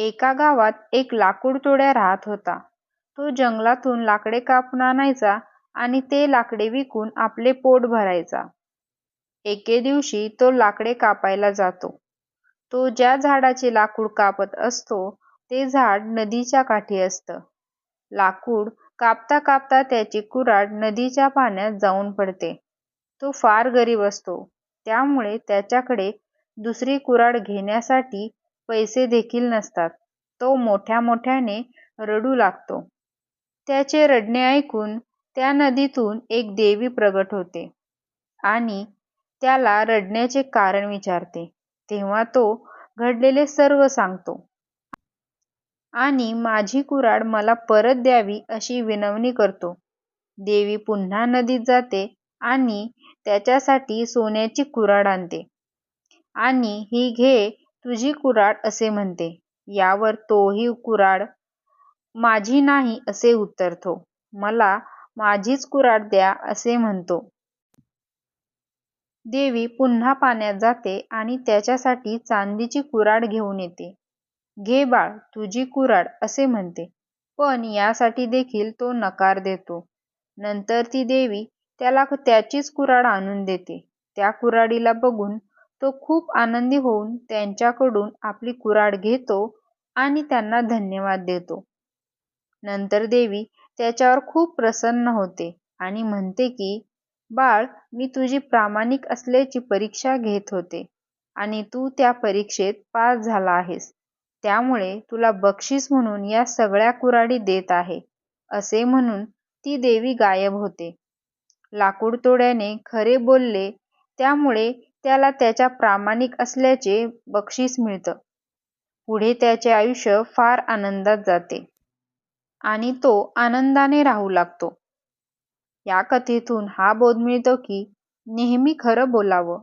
एका गावात एक लाकूडतोड्या राहत होता. तो जंगलातून लाकडे कापून आणायचा आणि ते लाकडे विकून आपले पोट भरायचा. एके दिवशी तो लाकडे कापायला जातो. तो ज्या झाडाचे लाकूड कापत असतो ते झाड नदीच्या काठी असतं. लाकूड कापता कापता त्याची कुऱ्हाड नदीच्या पाण्यात जाऊन पडते. तो फार गरीब असतो, त्यामुळे त्याच्याकडे दुसरी कुऱ्हाड घेण्यासाठी पैसे देखील नसतात. तो मोठ्या मोठ्याने रडू लागतो. त्याचे रडणे ऐकून त्या नदीतून एक देवी प्रगट होते आणि त्याला रडण्याचे कारण विचारते. तेव्हा तो घडलेले सर्व सांगतो. आणि माझी कुऱ्हाड मला परत द्यावी अशी विनवणी करतो. देवी पुन्हा नदीत जाते आणि त्याच्यासाठी सोन्याची कुराड आणते. आणि ही घे तुझी कुऱ्हाड असे म्हणते. यावर तोही कुऱ्हाड माझी नाही असे उत्तरतो. मला माझीच कुऱ्हाड द्या असे म्हणतो. देवी पुन्हा पाण्यात जाते आणि त्याच्यासाठी चांदीची कुऱ्हाड घेऊन येते. घे बाळ तुझी कुऱ्हाड असे म्हणते. पण यासाठी देखील तो नकार देतो. नंतर ती देवी त्याला त्याचीच कुऱ्हाड आणून देते. त्या कुऱ्हाडीला बघून तो खूप आनंदी होऊन त्यांच्याकडून आपली कुऱ्हाड घेतो आणि त्यांना धन्यवाद देतो. नंतर देवी त्याच्यावर खूप प्रसन्न होते आणि म्हणते की, बाळ मी तुझी प्रामाणिक असल्याची परीक्षा घेत होते आणि तू त्या परीक्षेत पास झाला आहेस, त्यामुळे तुला बक्षीस म्हणून या सगळ्या कुऱ्हाडी देत आहे. असे म्हणून ती देवी गायब होते. लाकूडतोड्याने खरे बोलले त्यामुळे त्याला त्याच्या प्रामाणिक असल्याचे बक्षीस मिळतं. पुढे त्याचे आयुष्य फार आनंदात जाते. आणि तो आनंदाने राहू लागतो. या कथेतून हा बोध मिळतो की नेहमी खरं बोलावं.